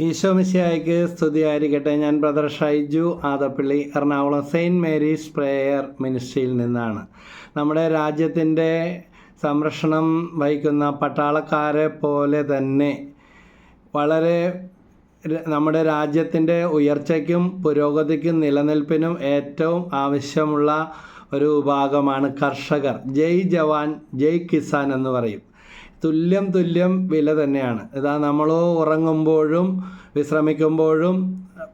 ഈശോമിശിയായിക്ക് സ്തുതിയായിരിക്കട്ടെ. ഞാൻ brother Shaiju Adappally Ernakulam saint Mary's prayer മിനിസ്ട്രിയിൽ നിന്നാണ്. നമ്മുടെ രാജ്യത്തിന്റെ സംരക്ഷണം വഹിക്കുന്ന പട്ടാളക്കാരെ പോലെ തന്നെ വളരെ നമ്മുടെ രാജ്യത്തിന്റെ ഉയർച്ചയ്ക്കും പുരോഗതിക്കും നിലനിൽപ്പിനും ഏറ്റവും ആവശ്യമുള്ള ഒരു വിഭാഗമാണ് കർഷകർ. ജയ് ജവാൻ ജയ് കിസാൻ എന്ന് പറയും. തുല്യം തുല്യം വില തന്നെയാണ്. ഇതാ നമ്മൾ ഉറങ്ങുമ്പോഴും വിശ്രമിക്കുമ്പോഴും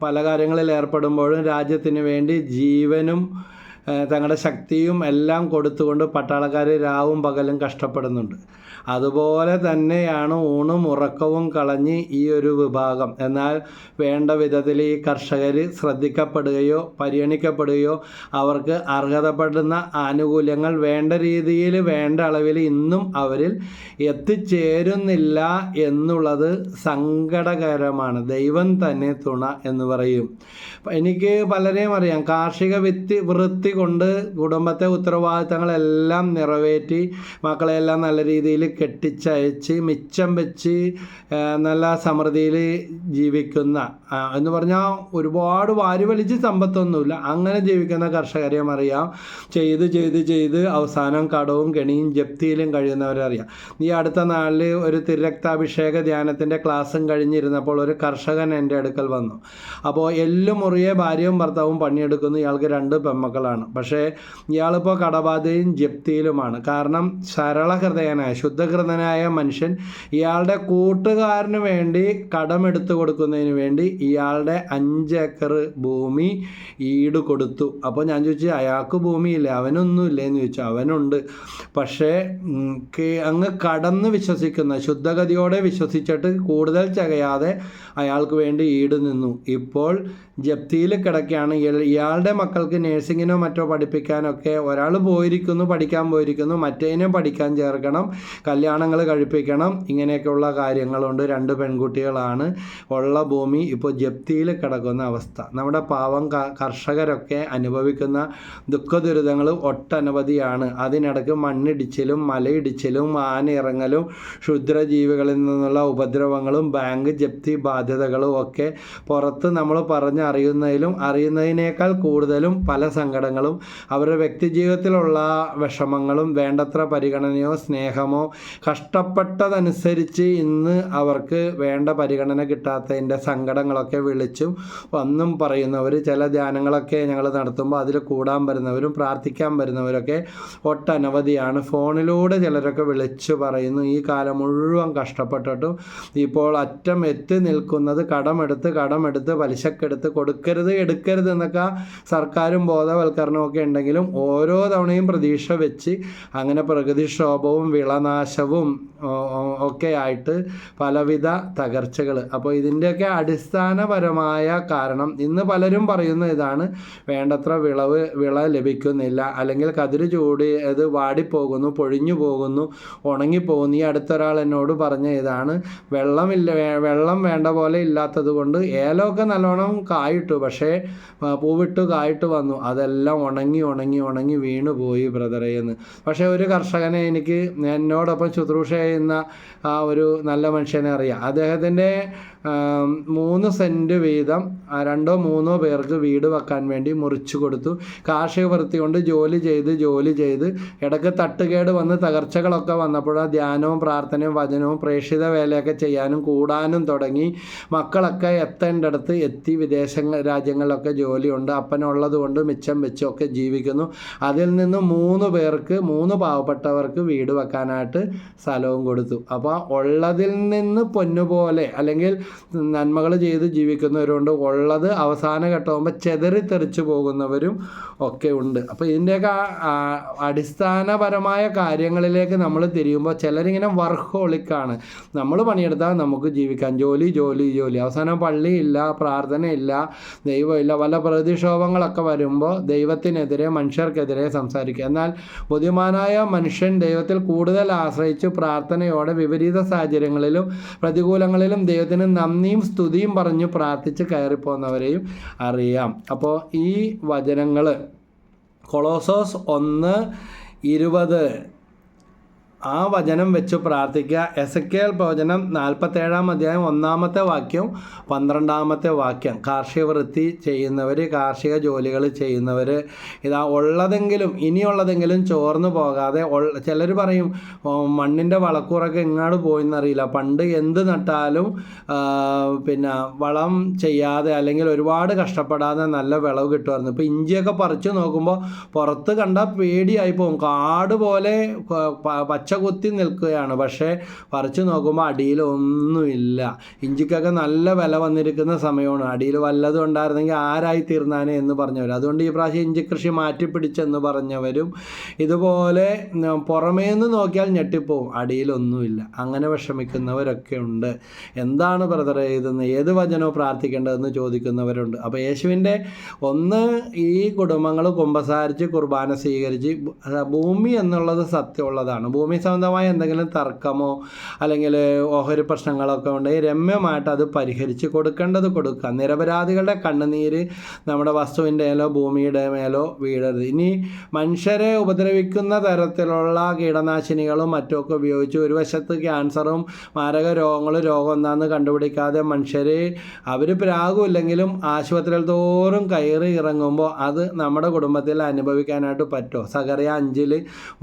പല കാര്യങ്ങളിൽ ഏർപ്പെടുമ്പോഴും രാജ്യത്തിന് വേണ്ടി ജീവനും തങ്ങളുടെ ശക്തിയും എല്ലാം കൊടുത്തുകൊണ്ട് പട്ടാളക്കാർ രാവും പകലും കഷ്ടപ്പെടുന്നുണ്ട്. അതുപോലെ തന്നെയാണ് ഊണും ഉറക്കവും കളഞ്ഞ് ഈ ഒരു വിഭാഗം. എന്നാൽ വേണ്ട വിധത്തിൽ ഈ കർഷകർ ശ്രദ്ധിക്കപ്പെടുകയോ പരിഗണിക്കപ്പെടുകയോ അവർക്ക് അർഹതപ്പെടുന്ന ആനുകൂല്യങ്ങൾ വേണ്ട രീതിയിൽ വേണ്ട അളവിൽ ഇന്നും അവരിൽ എത്തിച്ചേരുന്നില്ല എന്നുള്ളത് സങ്കടകരമാണ്. ദൈവം തന്നെ തുണ എന്ന് പറയും. എനിക്ക് പലരെയും അറിയാം. കാർഷിക വിത്തി വൃത്തി കൊണ്ട് കുടുംബത്തെ ഉത്തരവാദിത്തങ്ങളെല്ലാം നിറവേറ്റി മക്കളെല്ലാം നല്ല രീതിയിൽ കെട്ടിച്ചയച്ച് മിച്ചം വെച്ച് നല്ല സമൃദ്ധിയിൽ ജീവിക്കുന്ന എന്ന് പറഞ്ഞാൽ ഒരുപാട് വാരി വലിച്ച് സമ്പത്തൊന്നുമില്ല. അങ്ങനെ ജീവിക്കുന്ന കർഷകരെ അറിയാം. ചെയ്ത് ചെയ്ത് ചെയ്ത് അവസാനം കടവും കെണിയും ജപ്തിയിലും കഴിയുന്നവരെ അറിയാം. ഈ അടുത്ത നാളിൽ ഒരു തിരക്താഭിഷേക ധ്യാനത്തിന്റെ ക്ലാസ്സും കഴിഞ്ഞിരുന്നപ്പോൾ ഒരു കർഷകൻ എന്റെ അടുക്കൽ വന്നു. അപ്പോൾ എല്ലും മുറിയെ ഭാര്യയും ഭർത്താവും പണിയെടുക്കുന്നു. ഇയാൾക്ക് രണ്ട് പെമ്മക്കളാണ് പക്ഷേ ഇയാളിപ്പോൾ കടബാധയും ജപ്തിയിലുമാണ്. കാരണം സരളഹൃദയനായ ശുദ്ധഹൃദയനായ മനുഷ്യൻ ഇയാളുടെ കൂട്ടുകാരന് വേണ്ടി കടമെടുത്തു കൊടുക്കുന്നതിന് വേണ്ടി ഇയാളുടെ അഞ്ച് ഏക്കർ ഭൂമി ഈട് കൊടുത്തു. അപ്പോൾ ഞാൻ ചോദിച്ചു അയാൾക്ക് ഭൂമിയില്ല അവനൊന്നുമില്ല എന്ന് ചോദിച്ചു. അവനുണ്ട്. പക്ഷേ അങ്ങ് കടന്ന് വിശ്വസിക്കുന്ന ശുദ്ധഗതിയോടെ വിശ്വസിച്ചിട്ട് കൂടുതൽ ചകയാതെ അയാൾക്ക് വേണ്ടി ഈട് നിന്നു. ഇപ്പോൾ ജപ്തിയിൽ കിടക്കുകയാണ്. ഇയാളുടെ മക്കൾക്ക് നേഴ്സിങ്ങിനോ മറ്റോ പഠിപ്പിക്കാനൊക്കെ ഒരാൾ പോയിരിക്കുന്നു പഠിക്കാൻ പോയിരിക്കുന്നു. മറ്റേതിനെ പഠിക്കാൻ ചേർക്കണം കല്യാണങ്ങൾ കഴിപ്പിക്കണം. ഇങ്ങനെയൊക്കെയുള്ള കാര്യങ്ങളുണ്ട്. രണ്ട് പെൺകുട്ടികളാണ് ഉള്ള ഭൂമി. ഇപ്പോൾ ജപ്തിയിൽ കിടക്കുന്ന അവസ്ഥ. നമ്മുടെ പാവം കർഷകരൊക്കെ അനുഭവിക്കുന്ന ദുഃഖ ദുരിതങ്ങൾ ഒട്ടനവധിയാണ്. അതിനിടയ്ക്ക് മണ്ണിടിച്ചിലും മലയിടിച്ചിലും ആനയിറങ്ങലും ക്ഷുദ്രജീവികളിൽ നിന്നുള്ള ഉപദ്രവങ്ങളും ബാങ്ക് ജപ്തി ബാധ്യതകളും ഒക്കെ പുറത്ത് നമ്മൾ പറഞ്ഞറിയുന്നതിലും അറിയുന്നതിനേക്കാൾ കൂടുതലും പല സങ്കടങ്ങളും അവരുടെ വ്യക്തിജീവിതത്തിലുള്ള വിഷമങ്ങളും വേണ്ടത്ര പരിഗണനയോ സ്നേഹമോ കഷ്ടപ്പെട്ടതനുസരിച്ച് ഇന്ന് അവർക്ക് വേണ്ട പരിഗണന കിട്ടാത്തതിന്റെ സങ്കടങ്ങളൊക്കെ വിളിച്ചും വന്നും പറയുന്നവർ ചില ധ്യാനങ്ങളൊക്കെ ഞങ്ങൾ നടത്തുമ്പോൾ അതിൽ കൂടാൻ വരുന്നവരും പ്രാർത്ഥിക്കാൻ വരുന്നവരൊക്കെ ഒട്ടനവധിയാണ്. ഫോണിലൂടെ ചിലരൊക്കെ വിളിച്ചു പറയുന്നു ഈ കാലം മുഴുവൻ കഷ്ടപ്പെട്ടിട്ടും ഇപ്പോൾ അറ്റം എത്തി നിൽക്കുന്നത് കടമെടുത്ത് കടമെടുത്ത് പലിശക്കെടുത്ത് കൊടുക്കരുത് എടുക്കരുത് എന്നൊക്കെ സർക്കാരും ബോധവൽക്കരണവും ഒക്കെ ഉണ്ടെങ്കിലും ഓരോ തവണയും പ്രതീക്ഷ വെച്ച് അങ്ങനെ പ്രകൃതിക്ഷോഭവും വിളനാശവും ഒക്കെ ആയിട്ട് പലവിധ തകർച്ചകൾ അപ്പോൾ ഇതിന്റെയൊക്കെ അടിസ്ഥാനപരമായ കാരണം ഇന്ന് പലരും പറയുന്ന ഇതാണ് വേണ്ടത്ര വിളവ് വിള ലഭിക്കുന്നില്ല. അല്ലെങ്കിൽ കതിര് ചൂടി അത് വാടിപ്പോകുന്നു പൊഴിഞ്ഞു പോകുന്നു ഉണങ്ങിപ്പോകുന്നു. ഈ അടുത്തൊരാൾ എന്നോട് പറഞ്ഞ ഇതാണ് വെള്ളമില്ല വെള്ളം വേണ്ട പോലെ ഇല്ലാത്തത് കൊണ്ട് ഏലമൊക്കെ നല്ലോണം കായിട്ടു പക്ഷേ പൂവിട്ട് കായിട്ട് വന്നു. അതെല്ലാം ഉണങ്ങി ഉണങ്ങി ഉണങ്ങി വീണു പോയി ബ്രദറെ എന്ന്. പക്ഷേ ഒരു കർഷകനെ എനിക്ക് എന്നോടൊപ്പം ശുശ്രൂഷ ചെയ്യുന്ന ആ ഒരു നല്ല മനുഷ്യനെ അറിയാം. അദ്ദേഹത്തിന്റെ മൂന്ന് സെന്റ് വീതം രണ്ടോ മൂന്നോ പേർക്ക് വീട് വെക്കാൻ വേണ്ടി മുറിച്ചു കൊടുത്തു. കാർഷിക വൃത്തി കൊണ്ട് ജോലി ചെയ്ത് ജോലി ചെയ്ത് ഇടയ്ക്ക് തട്ടുകേട് വന്ന് തകർച്ചകളൊക്കെ വന്നപ്പോൾ ധ്യാനവും പ്രാർത്ഥനയും വചനവും പ്രേക്ഷിത വേലയൊക്കെ ചെയ്യാനും കൂടാനും തുടങ്ങി. മക്കളൊക്കെ എത്തേണ്ടടുത്ത് എത്തി വിദേശ രാജ്യങ്ങളിലൊക്കെ ജോലിയുണ്ട്. അപ്പനുള്ളത് കൊണ്ട് മിച്ചം വെച്ചൊക്കെ ജീവിക്കുന്നു. അതിൽ നിന്ന് മൂന്ന് പേർക്ക് മൂന്ന് പാവപ്പെട്ടവർക്ക് വീട് വെക്കാനായിട്ട് സ്ഥലവും കൊടുത്തു. അപ്പോൾ ഉള്ളതിൽ നിന്ന് പൊന്നുപോലെ അല്ലെങ്കിൽ നന്മകൾ ചെയ്ത് ജീവിക്കുന്നവരുണ്ട്. ഉള്ളത് അവസാന ഘട്ടമാകുമ്പോൾ ചെതറിത്തെറിച്ച് പോകുന്നവരും ഒക്കെ ഉണ്ട്. അപ്പോൾ ഇതിന്റെയൊക്കെ അടിസ്ഥാനപരമായ കാര്യങ്ങളിലേക്ക് നമ്മൾ തിരിയുമ്പോൾ ചിലരിങ്ങനെ വർഹോളിക്കാണ്. നമ്മൾ പണിയെടുത്താൽ നമുക്ക് ജീവിക്കാം. ജോലി ജോലി ജോലി. അവസാനം പള്ളിയില്ല പ്രാർത്ഥനയില്ല ദൈവമില്ല. വല്ല പ്രതിക്ഷോഭങ്ങളൊക്കെ വരുമ്പോൾ ദൈവത്തിനെതിരെ മനുഷ്യർക്കെതിരെ സംസാരിക്കുക. എന്നാൽ ബുദ്ധിമാനായ മനുഷ്യൻ ദൈവത്തിൽ കൂടുതൽ ആശ്രയിച്ച് പ്രാർത്ഥനയോടെ വിപരീത സാഹചര്യങ്ങളിലും പ്രതികൂലങ്ങളിലും ദൈവത്തിന് നന്ദിയും സ്തുതിയും പറഞ്ഞു പ്രാർത്ഥിച്ച് കയറിപ്പോകുന്നവരെയും അറിയാം. അപ്പോൾ ഈ വചനങ്ങൾ കൊളോസോസ് ഒന്ന് ഇരുപത് ആ വചനം വെച്ച് പ്രാർത്ഥിക്കുക. എസ് കെ എൽ പ്രവചനം നാൽപ്പത്തേഴാം അധ്യായം ഒന്നാമത്തെ വാക്യം പന്ത്രണ്ടാമത്തെ വാക്യം. കാർഷിക വൃത്തി ചെയ്യുന്നവർ കാർഷിക ജോലികൾ ചെയ്യുന്നവർ ഇതാ ഉള്ളതെങ്കിലും ഇനിയുള്ളതെങ്കിലും ചോർന്നു പോകാതെ ചിലർ പറയും മണ്ണിന്റെ വളക്കൂറൊക്കെ എങ്ങാട് പോയെന്നറിയില്ല. പണ്ട് എന്ത് നട്ടാലും പിന്നെ വളം ചെയ്യാതെ അല്ലെങ്കിൽ ഒരുപാട് കഷ്ടപ്പെടാതെ നല്ല വിളവ് കിട്ടുമായിരുന്നു. ഇപ്പോൾ ഇഞ്ചിയൊക്കെ പറിച്ചു നോക്കുമ്പോൾ പുറത്ത് കണ്ടാൽ പേടിയായി പോകും കാട് പോലെ പച്ച കുത്തി നിൽക്കുകയാണ്. പക്ഷേ പറിച്ചു നോക്കുമ്പോൾ അടിയിൽ ഒന്നുമില്ല. ഇഞ്ചിക്കൊക്കെ നല്ല വില വന്നിരിക്കുന്ന സമയമാണ്. അടിയിൽ വല്ലതും ഉണ്ടായിരുന്നെങ്കിൽ ആരായി തീർന്നാനേ എന്ന് പറഞ്ഞവർ അതുകൊണ്ട് ഈ പ്രാവശ്യം ഇഞ്ചി കൃഷി മാറ്റിപ്പിടിച്ചെന്ന് പറഞ്ഞവരും ഇതുപോലെ പുറമേ നിന്ന് നോക്കിയാൽ ഞെട്ടിപ്പോവും. അടിയിലൊന്നുമില്ല അങ്ങനെ വിഷമിക്കുന്നവരൊക്കെ ഉണ്ട്. എന്താണ് ബ്രദർ ഇതെന്ന് ഏത് വചനവും പ്രാർത്ഥിക്കേണ്ടതെന്ന് ചോദിക്കുന്നവരുണ്ട്. അപ്പോൾ യേശുവിന്റെ ഒന്ന് ഈ കുടുംബങ്ങൾ കുമ്പസാരിച്ച് കുർബാന സ്വീകരിച്ച് ഭൂമി എന്നുള്ളത് സത്യമുള്ളതാണ്. ഭൂമി സംബന്ധമായ എന്തെങ്കിലും തർക്കമോ അല്ലെങ്കിൽ ഓഹരി പ്രശ്നങ്ങളൊക്കെ ഉണ്ടെങ്കിൽ രമ്യമായിട്ട് അത് പരിഹരിച്ച് കൊടുക്കേണ്ടത് കൊടുക്കുക. നിരപരാധികളുടെ കണ്ണുനീര് നമ്മുടെ വസ്തുവിന്റെ മേലോ ഭൂമിയുടെ മേലോ വീഴരുത്. ഇനി മനുഷ്യരെ ഉപദ്രവിക്കുന്ന തരത്തിലുള്ള കീടനാശിനികളും മറ്റുമൊക്കെ ഉപയോഗിച്ച് ഒരു വശത്ത് ക്യാൻസറും മാരക രോഗങ്ങളും രോഗം എന്താണെന്ന് കണ്ടുപിടിക്കാതെ മനുഷ്യർ അവർ പ്രാഗുമില്ലെങ്കിലും ആശുപത്രിയിൽ തോറും കയറി ഇറങ്ങുമ്പോൾ അത് നമ്മുടെ കുടുംബത്തിൽ അനുഭവിക്കാനായിട്ട് പറ്റുമോ? സകറിയ അഞ്ചിൽ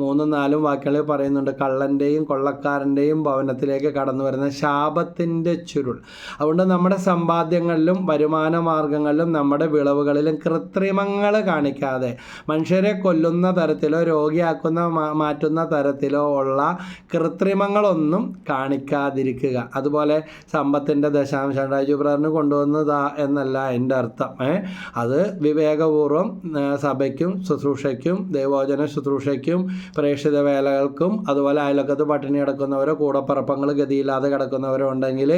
മൂന്നും നാലും വാക്കുകൾ പറയുന്നുണ്ട് കള്ളന്റെയും കൊള്ളക്കാരന്റെയും ഭവനത്തിലേക്ക് കടന്നു വരുന്ന ശാപത്തിന്റെ ചുരുൾ. അതുകൊണ്ട് നമ്മുടെ സമ്പാദ്യങ്ങളിലും വരുമാന മാർഗങ്ങളിലും നമ്മുടെ വിളവുകളിലും കൃത്രിമങ്ങൾ കാണിക്കാതെ മനുഷ്യരെ കൊല്ലുന്ന തരത്തിലോ രോഗിയാക്കുന്ന മാറ്റുന്ന തരത്തിലോ ഉള്ള കൃത്രിമങ്ങളൊന്നും കാണിക്കാതിരിക്കുക. അതുപോലെ സമ്പത്തിന്റെ ദശാംശം രാജുബ്രറിന് കൊണ്ടുവന്നതാ എന്നല്ല എന്റെ അർത്ഥം. അത് വിവേകപൂർവം സഭയ്ക്കും ശുശ്രൂഷയ്ക്കും ദൈവോചന ശുശ്രൂഷയ്ക്കും പ്രേക്ഷിത വേലകൾക്കും അതുപോലെ അയലക്കത്ത് പട്ടിണി കിടക്കുന്നവരോ കൂടപ്പറപ്പങ്ങൾ ഗതിയില്ലാതെ കിടക്കുന്നവരോ ഉണ്ടെങ്കിൽ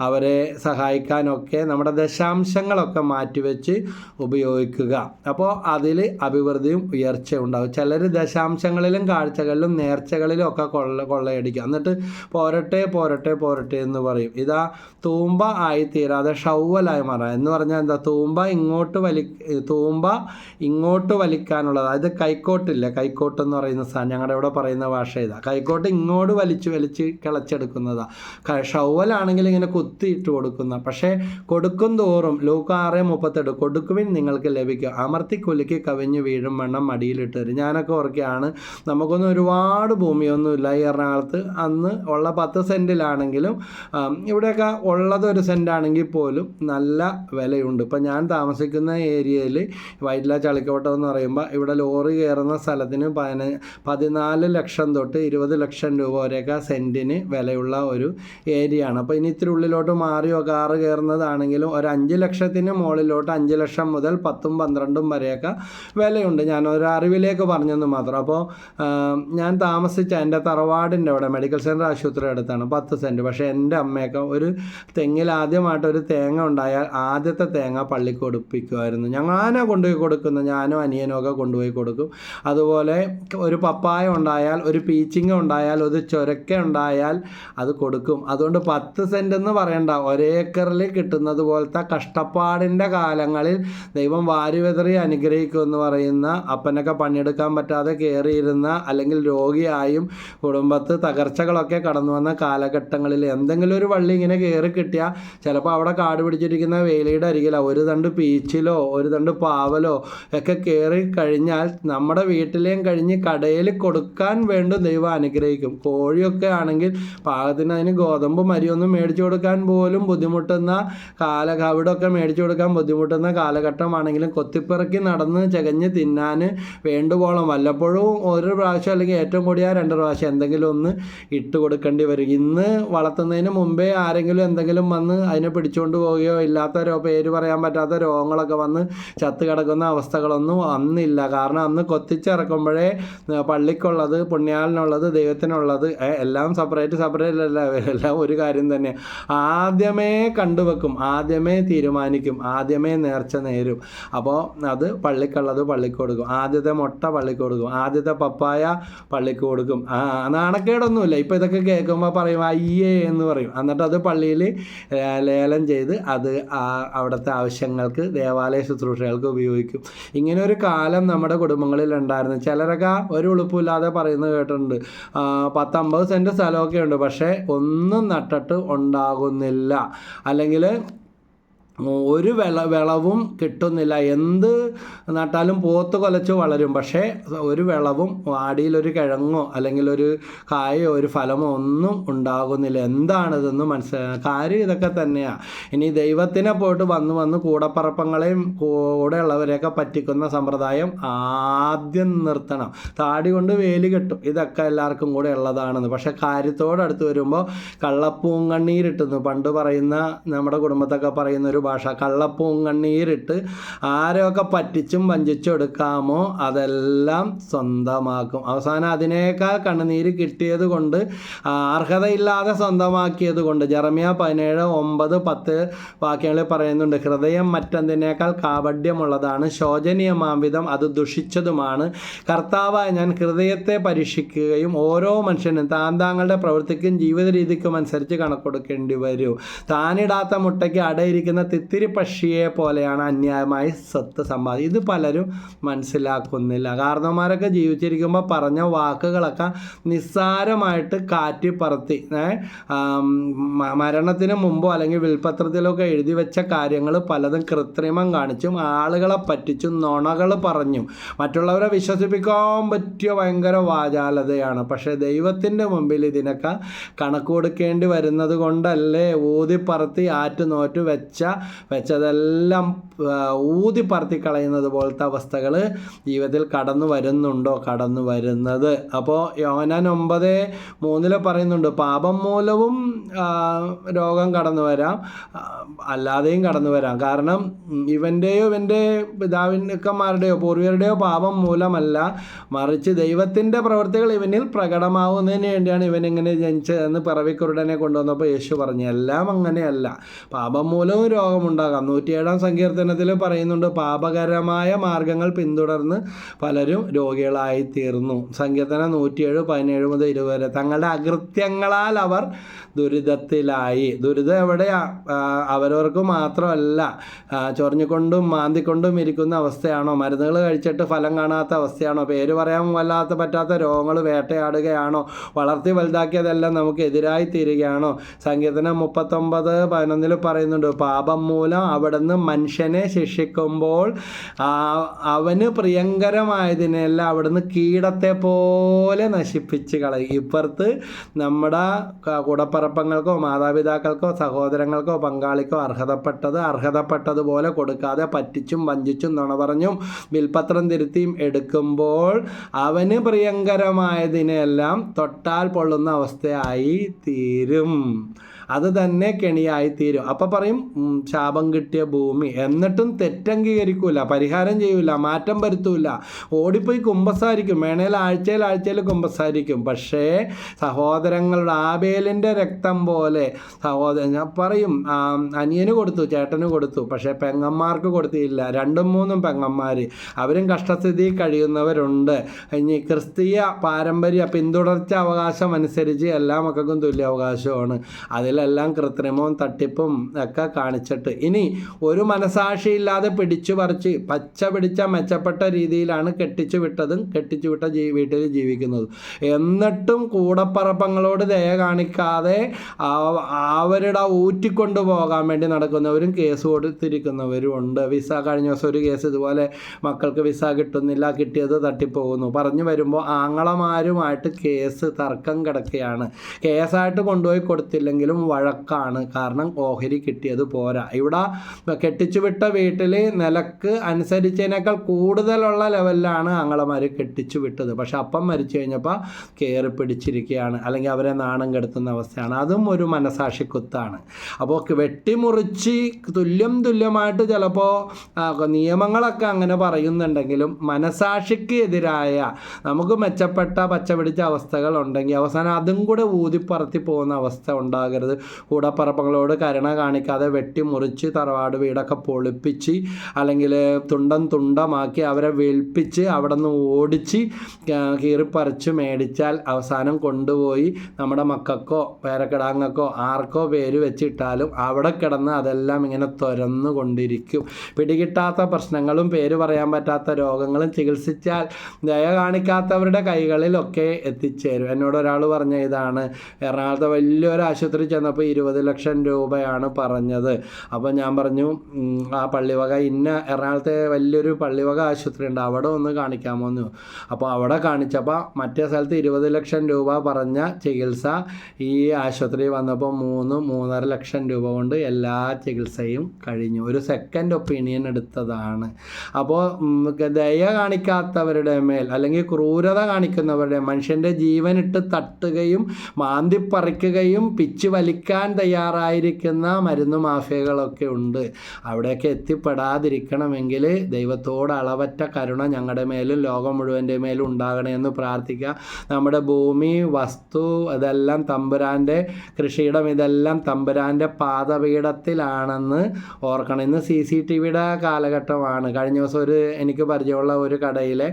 അവരെ സഹായിക്കാനൊക്കെ നമ്മുടെ ദശാംശങ്ങളൊക്കെ മാറ്റിവെച്ച് ഉപയോഗിക്കുക. അപ്പോൾ അതിൽ അഭിവൃദ്ധിയും ഉയർച്ചയും ഉണ്ടാകും. ചിലർ ദശാംശങ്ങളിലും കാഴ്ചകളിലും നേർച്ചകളിലും ഒക്കെ കൊള്ള കൊള്ളയടിക്കുക എന്നിട്ട് പോരട്ടെ പോരട്ടെ പോരട്ടെ എന്ന് പറയും. ഇതാ തൂമ്പ ആയിത്തീരാതെ തീരാതെ ഷൗവലായി മാറാം. എന്ന് പറഞ്ഞാൽ എന്താ? തൂമ്പ ഇങ്ങോട്ട് വലി തൂമ്പ ഇങ്ങോട്ട് വലിക്കാനുള്ളത്. അതായത് കൈക്കോട്ടില്ല? കൈക്കോട്ട് എന്ന് പറയുന്ന സാധനം ഞങ്ങളുടെ ഇവിടെ പറയുന്ന ഭാഷ ഇതാ. കൈക്കോട്ട് ഇങ്ങോട്ട് വലിച്ച് വലിച്ച് കിളച്ചെടുക്കുന്നതാണ് ഷൗവലാണെങ്കിൽ ഇങ്ങനെ കുത്തിയിട്ട് കൊടുക്കുന്ന. പക്ഷേ കൊടുക്കും തോറും ലൂക്ക ആറ് മുപ്പത്തെട്ട് കൊടുക്കുവിൻ നിങ്ങൾക്ക് ലഭിക്കും. അമർത്തി കുലുക്കി കവിഞ്ഞ് വീഴും വണ്ണം മടിയിലിട്ട് തരും ഞാനൊക്കെ ഓർക്കുകയാണ് നമുക്കൊന്നും ഒരുപാട് ഭൂമിയൊന്നുമില്ല ഈ എറണാകുളത്ത്. അന്ന് ഉള്ള പത്ത് സെന്റിലാണെങ്കിലും ഇവിടെയൊക്കെ ഉള്ളത് ഒരു സെന്റാണെങ്കിൽ പോലും നല്ല വിലയുണ്ട്. ഇപ്പം ഞാൻ താമസിക്കുന്ന ഏരിയയിൽ വൈറ്റില ചളിക്കോട്ടം എന്ന് പറയുമ്പോൾ ഇവിടെ ലോറി കയറുന്ന സ്ഥലത്തിന് പതിന പതിനാല് ലക്ഷം തൊട്ട് ഇരുപത് ലക്ഷം രൂപ വരെയൊക്കെ സെന്റിന് വിലയുള്ള ഒരു ഏരിയ ആണ്. അപ്പോൾ ഇനി ഇത്തിരി ഉള്ളിലോട്ട് മാറിയോ കാറ് കയറുന്നതാണെങ്കിലും ഒരു അഞ്ച് ലക്ഷത്തിന് മുകളിലോട്ട് അഞ്ച് ലക്ഷം മുതൽ പത്തും പന്ത്രണ്ടും വരെയൊക്കെ വിലയുണ്ട്. ഞാൻ ഒരു അറിവിലേക്ക് പറഞ്ഞെന്ന് മാത്രം. അപ്പോൾ ഞാൻ താമസിച്ച എന്റെ തറവാടിന്റെ അവിടെ മെഡിക്കൽ സെന്റർ ആശുപത്രി അടുത്താണ് പത്ത് സെന്റ് പക്ഷേ എന്റെ അമ്മയൊക്കെ ഒരു തെങ്ങിൽ ആദ്യമായിട്ട് ഒരു തേങ്ങ ഉണ്ടായാൽ ആദ്യത്തെ തേങ്ങ പള്ളി കൊടുപ്പിക്കുമായിരുന്നു ഞങ്ങളാനെ കൊണ്ടുപോയി കൊടുക്കുന്നു ഞാനും അനിയനും ഒക്കെ കൊണ്ടുപോയി കൊടുക്കും. അതുപോലെ ഒരു പപ്പായ ഉണ്ടായാൽ ഒരു പീച്ചിങ്ങ ഉണ്ടായാൽ ഒരു ചൊരക്ക ഉണ്ടായാൽ അത് കൊടുക്കും. അതുകൊണ്ട് പത്ത് സെന്റ് എന്ന് പറയണ്ട. ഒരേക്കറിൽ കിട്ടുന്നത് പോലത്തെ കഷ്ടപ്പാടിന്റെ കാലങ്ങളിൽ ദൈവം വാരിവെതറി അനുഗ്രഹിക്കും എന്ന് പറയുന്ന അപ്പനൊക്കെ പണിയെടുക്കാൻ പറ്റാതെ കയറിയിരുന്ന അല്ലെങ്കിൽ രോഗിയായും കുടുംബത്ത് തകർച്ചകളൊക്കെ കടന്നു വന്ന കാലഘട്ടങ്ങളിൽ എന്തെങ്കിലും ഒരു വള്ളി ഇങ്ങനെ കയറി കിട്ടിയാൽ ചിലപ്പോൾ അവിടെ കാട് പിടിച്ചിരിക്കുന്ന വേലിയുടെ അരികില. ഒരു തണ്ട് പീച്ചിലോ ഒരു തണ്ട് പാവലോ ഒക്കെ കയറി കഴിഞ്ഞാൽ നമ്മുടെ വീട്ടിലേയും കഴിഞ്ഞ് കടയിൽ കൊടുക്കാൻ വേണ്ടും ദൈവം അനുഗ്രഹിക്കും. കോഴിയൊക്കെ ആണെങ്കിൽ പാകത്തിന് അതിന് ഗോതമ്പ് മരിയൊന്നും മേടിച്ചു കൊടുക്കാൻ പോലും ബുദ്ധിമുട്ടുന്ന കാല കവിടൊക്കെ മേടിച്ചു കൊടുക്കാൻ ബുദ്ധിമുട്ടുന്ന കാലഘട്ടമാണെങ്കിലും കൊത്തിപ്പിറക്കി നടന്ന് ചകഞ്ഞ് തിന്നാൻ വേണ്ടുവോളം വല്ലപ്പോഴും ഒരു പ്രാവശ്യം അല്ലെങ്കിൽ ഏറ്റവും കൂടിയ രണ്ട് പ്രാവശ്യം എന്തെങ്കിലും ഒന്ന് ഇട്ട് കൊടുക്കേണ്ടി വരും. ഇന്ന് വളർത്തുന്നതിന് മുമ്പേ ആരെങ്കിലും എന്തെങ്കിലും വന്ന് അതിനെ പിടിച്ചുകൊണ്ട് പോവുകയോ ഇല്ലാത്ത പേര് പറയാൻ പറ്റാത്ത രോഗങ്ങളൊക്കെ വന്ന് ചത്ത് കിടക്കുന്ന അവസ്ഥകളൊന്നും അന്നില്ല. കാരണം അന്ന് കൊത്തിച്ചിറക്കുമ്പോഴേ പള്ളിക്കുള്ളത് പുണ്യാലിനുള്ളത് ദൈവത്തിനുള്ളത് എല്ലാം സെപ്പറേറ്റ് സെപ്പറേറ്റ് അല്ല എല്ലാം ഒരു കാര്യം തന്നെ. ആദ്യമേ കണ്ടുവെക്കും ആദ്യമേ തീരുമാനിക്കും ആദ്യമേ നേർച്ച നേരും. അപ്പോൾ അത് പള്ളിക്കുള്ളത് പള്ളിക്ക് കൊടുക്കും ആദ്യത്തെ മുട്ട പള്ളിക്ക് കൊടുക്കും ആദ്യത്തെ പപ്പായ പള്ളിക്ക് കൊടുക്കും. നാണക്കേടൊന്നുമില്ല. ഇപ്പോൾ ഇതൊക്കെ കേൾക്കുമ്പോൾ പറയും അയ്യേ എന്ന് പറയും. എന്നിട്ട് അത് പള്ളിയിൽ ലേലം ചെയ്ത് അത് അവിടുത്തെ ആവശ്യങ്ങൾക്ക് ദേവാലയ ശുശ്രൂഷകൾക്ക് ഉപയോഗിക്കും. ഇങ്ങനെ ഒരു കാലം നമ്മുടെ കുടുംബങ്ങളിൽ ഉണ്ടായിരുന്നു. ചിലരൊക്കെ ഒരു ഉളുപ്പില്ലാതെ പറയുന്നത് കേട്ടിട്ടുണ്ട്. പത്തമ്പത് സെന്റ് സ്ഥലമൊക്കെ ഉണ്ട്. പക്ഷേ ഒന്നും നട്ടിട്ട് ഉണ്ടാകുന്നില്ല. അല്ലെങ്കിൽ ഒരു വിള വിളവും കിട്ടുന്നില്ല. എന്ത് നട്ടാലും പോത്ത് കൊലച്ച് വളരും. പക്ഷേ ഒരു വിളവും വാടിയിലൊരു കിഴങ്ങോ അല്ലെങ്കിൽ ഒരു കായോ ഒരു ഫലമോ ഒന്നും ഉണ്ടാകുന്നില്ല. എന്താണിതെന്ന് മനസ്സിലാക്കുക കാര്യം ഇതൊക്കെ തന്നെയാണ് ഇനി ദൈവത്തിനെ പോയിട്ട് വന്ന് വന്ന് കൂടപ്പറപ്പങ്ങളെയും കൂടെയുള്ളവരെയൊക്കെ പറ്റിക്കുന്ന സമ്പ്രദായം ആദ്യം നിർത്തണം. താടി കൊണ്ട് വേലി കിട്ടും. ഇതൊക്കെ എല്ലാവർക്കും കൂടെ ഉള്ളതാണെന്ന്. പക്ഷേ കാര്യത്തോടടുത്ത് വരുമ്പോൾ കള്ളപ്പൂങ്കണ്ണീരിട്ടുന്നു. പണ്ട് പറയുന്ന നമ്മുടെ കുടുംബത്തൊക്കെ പറയുന്ന ഒരു ഭാഷ. കള്ളപ്പൂങ്കണ്ണീരിട്ട് ആരെയൊക്കെ പറ്റിച്ചും വഞ്ചിച്ചും എടുക്കാമോ അതെല്ലാം സ്വന്തമാക്കും. അവസാനം അതിനേക്കാൾ കണ്ണുനീര് കിട്ടിയത് കൊണ്ട് അർഹതയില്ലാതെ സ്വന്തമാക്കിയത് കൊണ്ട് ജെറമിയ പതിനേഴ് ഒമ്പത് പത്ത് വാക്യങ്ങളിൽ പറയുന്നുണ്ട് ഹൃദയം മറ്റെന്തിനേക്കാൾ കാപഡ്യമുള്ളതാണ് ശോചനീയമാംവിധം അത് ദുഷിച്ചതുമാണ്. കർത്താവായ ഞാൻ ഹൃദയത്തെ പരീക്ഷിക്കുകയും ഓരോ മനുഷ്യനും താൻ താങ്കളുടെ പ്രവൃത്തിക്കും ജീവിത രീതിക്കും അനുസരിച്ച് കണക്കൊടുക്കേണ്ടി വരൂ. താനിടാത്ത മുട്ടയ്ക്ക് അടയിരിക്കുന്ന തിത്തിരി പക്ഷിയെ പോലെയാണ് അന്യായമായി സ്വത്ത് സമ്പാദി ഇത് പലരും മനസ്സിലാക്കുന്നില്ല. കാരണവന്മാരൊക്കെ ജീവിച്ചിരിക്കുമ്പോൾ പറഞ്ഞ വാക്കുകളൊക്കെ നിസ്സാരമായിട്ട് കാറ്റി പറത്തി മരണത്തിന് മുമ്പോ അല്ലെങ്കിൽ വിൽപത്രത്തിലൊക്കെ എഴുതി വെച്ച കാര്യങ്ങൾ പലതും കൃത്രിമം കാണിച്ചും ആളുകളെ പറ്റിച്ചും നുണകൾ പറഞ്ഞും മറ്റുള്ളവരെ വിശ്വസിപ്പിക്കാൻ പറ്റിയ ഭയങ്കര വാചാലതയാണ്. പക്ഷേ ദൈവത്തിന്റെ മുമ്പിൽ ഇതിനൊക്കെ കണക്ക് കൊടുക്കേണ്ടി വരുന്നത് കൊണ്ടല്ലേ ഊതിപ്പറത്തി ആറ്റ് നോറ്റ് വെച്ച വെച്ചതെല്ലാം ഊതി പറത്തി കളയുന്നത് പോലത്തെ അവസ്ഥകൾ ജീവിതത്തിൽ കടന്നു വരുന്നുണ്ടോ? കടന്നു വരുന്നത്. അപ്പോൾ യോനാൻ ഒമ്പത് മൂന്നിൽ പറയുന്നുണ്ട് പാപം മൂലവും രോഗം കടന്നു വരാം അല്ലാതെയും കടന്നു വരാം. കാരണം ഇവന്റെയോ ഇവന്റെ പിതാവിനക്കന്മാരുടെയോ പൂർവികരുടെയോ പാപം മൂലമല്ല മറിച്ച് ദൈവത്തിന്റെ പ്രവൃത്തികൾ ഇവനിൽ പ്രകടമാവുന്നതിന് വേണ്ടിയാണ് ഇവൻ ഇങ്ങനെ ജനിച്ചതെന്ന് പിറവിക്കുരുടനെ കൊണ്ടുവന്നപ്പോൾ യേശു പറഞ്ഞു എല്ലാം അങ്ങനെയല്ല. പാപം മൂലവും രോഗമുണ്ടാകാം നൂറ്റിയേഴാം സങ്കീർത്തനത്തിൽ പറയുന്നുണ്ട് പാപകരമായ മാർഗങ്ങൾ പിന്തുടർന്ന് പലരും രോഗികളായി തീർന്നു സങ്കീർത്തനം നൂറ്റിയേഴ് പതിനേഴ് മുതൽ ഇരുപത് വരെ. തങ്ങളുടെ അകൃത്യങ്ങളാൽ അവർ ദുരിതത്തിലായി. ദുരിതം എവിടെയാ? അവരവർക്ക് മാത്രമല്ല ചൊറിഞ്ഞുകൊണ്ടും മാന്തിക്കൊണ്ടും ഇരിക്കുന്ന അവസ്ഥയാണോ? മരുന്നുകൾ കഴിച്ചിട്ട് ഫലം കാണാത്ത അവസ്ഥയാണോ? പേര് പറയാൻ വല്ലാത്ത പറ്റാത്ത രോഗങ്ങൾ വേട്ടയാടുകയാണോ? വളർത്തി വലുതാക്കിയതെല്ലാം നമുക്ക് എതിരായി തീരുകയാണോ? സങ്കീർത്തനം മുപ്പത്തൊമ്പത് പതിനൊന്നിൽ പറയുന്നുണ്ട് പാപം മൂലം അവിടുന്ന് മനുഷ്യനെ ശിക്ഷിക്കുമ്പോൾ അവന് പ്രിയങ്കരമായതിനെല്ലാം അവിടുന്ന് കീടത്തെ പോലെ നശിപ്പിച്ച് കളയും. ഇപ്പുറത്ത് നമ്മുടെ ക- കൂടപ്പിറപ്പങ്ങൾക്കോ മാതാപിതാക്കൾക്കോ സഹോദരങ്ങൾക്കോ പങ്കാളിക്കോ അർഹതപ്പെട്ടത് അർഹതപ്പെട്ടതുപോലെ കൊടുക്കാതെ പറ്റിച്ചും വഞ്ചിച്ചും നുണ പറഞ്ഞും വിൽപത്രം തിരുത്തിയും എടുക്കുമ്പോൾ അവന് പ്രിയങ്കരമായതിനെല്ലാം തൊട്ടാൽ പൊള്ളുന്ന അവസ്ഥയായി തീരും. അത് തന്നെ കെണിയായി തീരും അപ്പം പറയും ശാപം കിട്ടിയ ഭൂമി. എന്നിട്ടും തെറ്റംഗീകരിക്കൂല പരിഹാരം ചെയ്യൂല മാറ്റം വരുത്തൂല. ഓടിപ്പോയി കുമ്പസാരിക്കും വേണേൽ ആഴ്ചയിൽ ആഴ്ചയിൽ കുമ്പസാരിക്കും. പക്ഷേ സഹോദരങ്ങളുടെ ആബേലിന്റെ രക്തം പോലെ സഹോദരൻ ഞാൻ പറയും അനിയന് കൊടുത്തു ചേട്ടന് കൊടുത്തു. പക്ഷേ പെങ്ങന്മാർക്ക് കൊടുത്തില്ല. രണ്ടും മൂന്നും പെങ്ങന്മാർ അവരും കഷ്ടസ്ഥിതി കഴിയുന്നവരുണ്ട്. ഇനി ക്രിസ്തീയ പാരമ്പര്യ പിന്തുടർച്ച അവകാശം അനുസരിച്ച് എല്ലാ മക്കൾക്കും തുല്യ അവകാശമാണ് അതിലെല്ലാം കൃത്രിമവും തട്ടിപ്പും ഒക്കെ കാണിച്ചിട്ട്. ഇനി ഒരു മനസാക്ഷിയില്ലാതെ പിടിച്ചു പറിച്ച് പച്ച പിടിച്ച മെച്ചപ്പെട്ട രീതിയിലാണ് കെട്ടിച്ചു വിട്ടതും കെട്ടിച്ചു വിട്ട ജീ വീട്ടിൽ ജീവിക്കുന്നതും. എന്നിട്ടും കൂടപ്പറപ്പങ്ങളോട് ദയ കാണിക്കാതെ അവരുടെ ഊറ്റിക്കൊണ്ടു പോകാൻ വേണ്ടി നടക്കുന്നവരും കേസ് കൊടുത്തിരിക്കുന്നവരും ഉണ്ട്. വിസ കഴിഞ്ഞ ദിവസം ഒരു കേസ് ഇതുപോലെ മക്കൾക്ക് വിസ കിട്ടുന്നില്ല കിട്ടിയത് തട്ടിപ്പോകുന്നു. പറഞ്ഞു വരുമ്പോൾ ആങ്ങളമാരുമായിട്ട് കേസ് തർക്കം കിടക്കുകയാണ്. കേസായിട്ട് കൊണ്ടുപോയി കൊടുത്തില്ലെങ്കിലും വഴക്കാണ്. കാരണം ഓഹരി കിട്ടിയത് പോരാ. ഇവിടെ കെട്ടിച്ചു വിട്ട വീട്ടിൽ നിലയ്ക്ക് അനുസരിച്ചതിനേക്കാൾ കൂടുതലുള്ള ലെവലിലാണ് അങ്ങളമാർ കെട്ടിച്ചു വിട്ടത് പക്ഷെ അപ്പം മരിച്ചു കഴിഞ്ഞപ്പോൾ കയറി പിടിച്ചിരിക്കുകയാണ്. അല്ലെങ്കിൽ അവരെ നാണം കെടുത്തുന്ന അവസ്ഥയാണ്. അതും ഒരു മനസാക്ഷിക്കുത്താണ് അപ്പോൾ വെട്ടിമുറിച്ച് തുല്യം തുല്യമായിട്ട് ചിലപ്പോൾ നിയമങ്ങളൊക്കെ അങ്ങനെ പറയുന്നുണ്ടെങ്കിലും മനസാക്ഷിക്ക് എതിരായ നമുക്ക് മെച്ചപ്പെട്ട പച്ചപിടിച്ച അവസ്ഥകൾ ഉണ്ടെങ്കിൽ അവസാനം അതും കൂടെ ഊതിപ്പറത്തി പോകുന്ന അവസ്ഥ ഉണ്ടാകരുത്. ചെയ്തത് കൂടപ്പറപ്പുകളോട് കരുണ കാണിക്കാതെ വെട്ടിമുറിച്ച് തറവാട് വീടൊക്കെ പൊളിപ്പിച്ച് അല്ലെങ്കിൽ തുണ്ടം തുണ്ടമാക്കി അവരെ വേൽപ്പിച്ച് അവിടെ നിന്ന് ഓടിച്ച് കീറിപ്പറിച്ച് മേടിച്ചാൽ അവസാനം കൊണ്ടുപോയി നമ്മുടെ മക്കൾക്കോ പേരക്കിടാങ്ങൾക്കോ ആർക്കോ പേര് വെച്ചിട്ടാലും അവിടെ കിടന്ന് അതെല്ലാം ഇങ്ങനെ തുരന്നു കൊണ്ടിരിക്കും. പിടികിട്ടാത്ത പ്രശ്നങ്ങളും പേര് പറയാൻ പറ്റാത്ത രോഗങ്ങളും ചികിത്സിച്ചാൽ ദയ കാണിക്കാത്തവരുടെ കൈകളിലൊക്കെ എത്തിച്ചേരും. എന്നോട് ഒരാൾ പറഞ്ഞ ഇതാണ്. എറണാകുളത്തെ വലിയൊരു ആശുപത്രി ചെന്നപ്പോൾ ഇരുപത് ലക്ഷം രൂപയാണ് പറഞ്ഞത്. അപ്പോൾ ഞാൻ പറഞ്ഞു ആ പള്ളിവക ഇന്ന എറണാകുളത്തെ വലിയൊരു പള്ളിവക ആശുപത്രി ഉണ്ട് അവിടെ ഒന്ന് കാണിക്കാമോ എന്ന് അപ്പോൾ അവിടെ കാണിച്ചപ്പോൾ മറ്റേ സ്ഥലത്ത് ഇരുപത് ലക്ഷം രൂപ പറഞ്ഞ ചികിത്സ ഈ ആശുപത്രി വന്നപ്പോൾ മൂന്ന് മൂന്നര ലക്ഷം രൂപ കൊണ്ട് എല്ലാ ചികിത്സയും കഴിഞ്ഞു. ഒരു സെക്കൻഡ് ഒപ്പീനിയൻ എടുത്തതാണ്. അപ്പോൾ ദയ കാണിക്കാത്തവരുടെ മേൽ അല്ലെങ്കിൽ ക്രൂരത കാണിക്കുന്നവരുടെ മനുഷ്യന്റെ ജീവനിട്ട് തട്ടുകയും മാന്തിപ്പറിക്കുകയും പിച്ച് വലിക്കാൻ തയ്യാറായിരിക്കുന്ന മരുന്ന് മാഫിയകളൊക്കെ ഉണ്ട്. അവിടെയൊക്കെ എത്തിപ്പെടാതിരിക്കണമെങ്കിൽ ദൈവത്തോട് അളവറ്റ കരുണ ഞങ്ങളുടെ മേലും ലോകം മുഴുവന്റെ മേലും ഉണ്ടാകണമെന്ന് പ്രാർത്ഥിക്കുക. നമ്മുടെ ഭൂമി വസ്തു ഇതെല്ലാം തമ്പുരാന്റെ കൃഷിയിടം ഇതെല്ലാം തമ്പുരാന്റെ പാതപീഠത്തിലാണെന്ന് ഓർക്കണം. ഇന്ന് സി സി ടി വിയുടെ കാലഘട്ടമാണ്. കഴിഞ്ഞ ദിവസം ഒരു എനിക്ക് പരിചയമുള്ള ഒരു കടയിലെ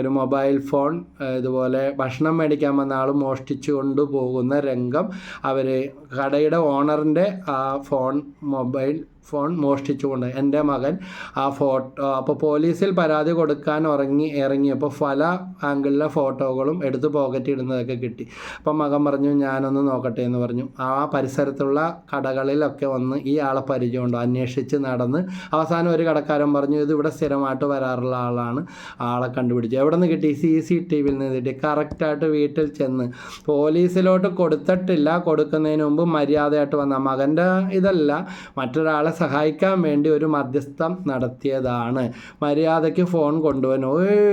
ഒരു മൊബൈൽ ഫോൺ ഇതുപോലെ ഭക്ഷണം മേടിക്കാൻ വന്ന ആൾ മോഷ്ടിച്ചു കൊണ്ടുപോകുന്ന രംഗം അവർ കടയുടെ ഓണറിന്റെ ആ ഫോൺ മൊബൈൽ ഫോൺ മോഷ്ടിച്ചുകൊണ്ട് എന്റെ മകൻ ആ ഫോട്ടോ അപ്പോൾ പോലീസിൽ പരാതി കൊടുക്കാൻ ഉറങ്ങി ഇറങ്ങിയപ്പോൾ പല ആംഗിളിലെ ഫോട്ടോകളും എടുത്ത് പോക്കറ്റ് ഇടുന്നതൊക്കെ കിട്ടി. അപ്പം മകൻ പറഞ്ഞു ഞാനൊന്ന് നോക്കട്ടെ എന്ന് പറഞ്ഞു. ആ പരിസരത്തുള്ള കടകളിലൊക്കെ വന്ന് ഈ ആളെ പരിചയമുണ്ടോ. അന്വേഷിച്ച് നടന്ന് അവസാനം ഒരു കടക്കാരൻ പറഞ്ഞു ഇത് ഇവിടെ സ്ഥിരമായിട്ട് വരാറുള്ള ആളാണ്. ആളെ കണ്ടുപിടിച്ചു. എവിടെ നിന്ന് കിട്ടി? സി സി ടി വിയിൽ നിന്ന് കിട്ടി. കറക്റ്റായിട്ട് വീട്ടിൽ ചെന്ന് പോലീസിലോട്ട് കൊടുത്തിട്ടില്ല. കൊടുക്കുന്നതിന് മുമ്പ് മര്യാദയായിട്ട് വന്ന. മകന്റെ ഇതല്ല. മറ്റൊരാളെ സഹായിക്കാൻ വേണ്ടി ഒരു മധ്യസ്ഥം നടത്തിയതാണ്. മര്യാദയ്ക്ക് ഫോൺ കൊണ്ടുവന്നു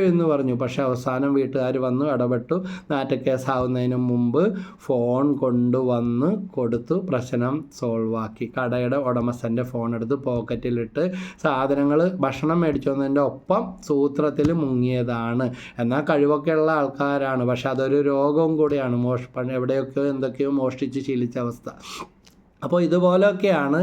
എന്ന് പറഞ്ഞു. പക്ഷെ അവസാനം വീട്ടുകാർ വന്നു ഇടപെട്ടു. നാറ്റക്കേസാവുന്നതിന് മുമ്പ് ഫോൺ കൊണ്ടുവന്ന് കൊടുത്തു. പ്രശ്നം സോൾവ് ആക്കി കടയുടെ ഉടമസ്ഥന്റെ ഫോൺ എടുത്ത് പോക്കറ്റിലിട്ട് സാധനങ്ങൾ ഭക്ഷണം മേടിച്ചു വന്നതിന്റെ ഒപ്പം സൂത്രത്തിൽ മുങ്ങിയതാണ്. എന്നാൽ കഴിവൊക്കെ ഉള്ള ആൾക്കാരാണ്. പക്ഷെ അതൊരു രോഗവും കൂടിയാണ്. മോഷ് എവിടെയൊക്കെയോ എന്തൊക്കെയോ മോഷ്ടിച്ച് ശീലിച്ച അവസ്ഥ. അപ്പോൾ ഇതുപോലെയൊക്കെയാണ്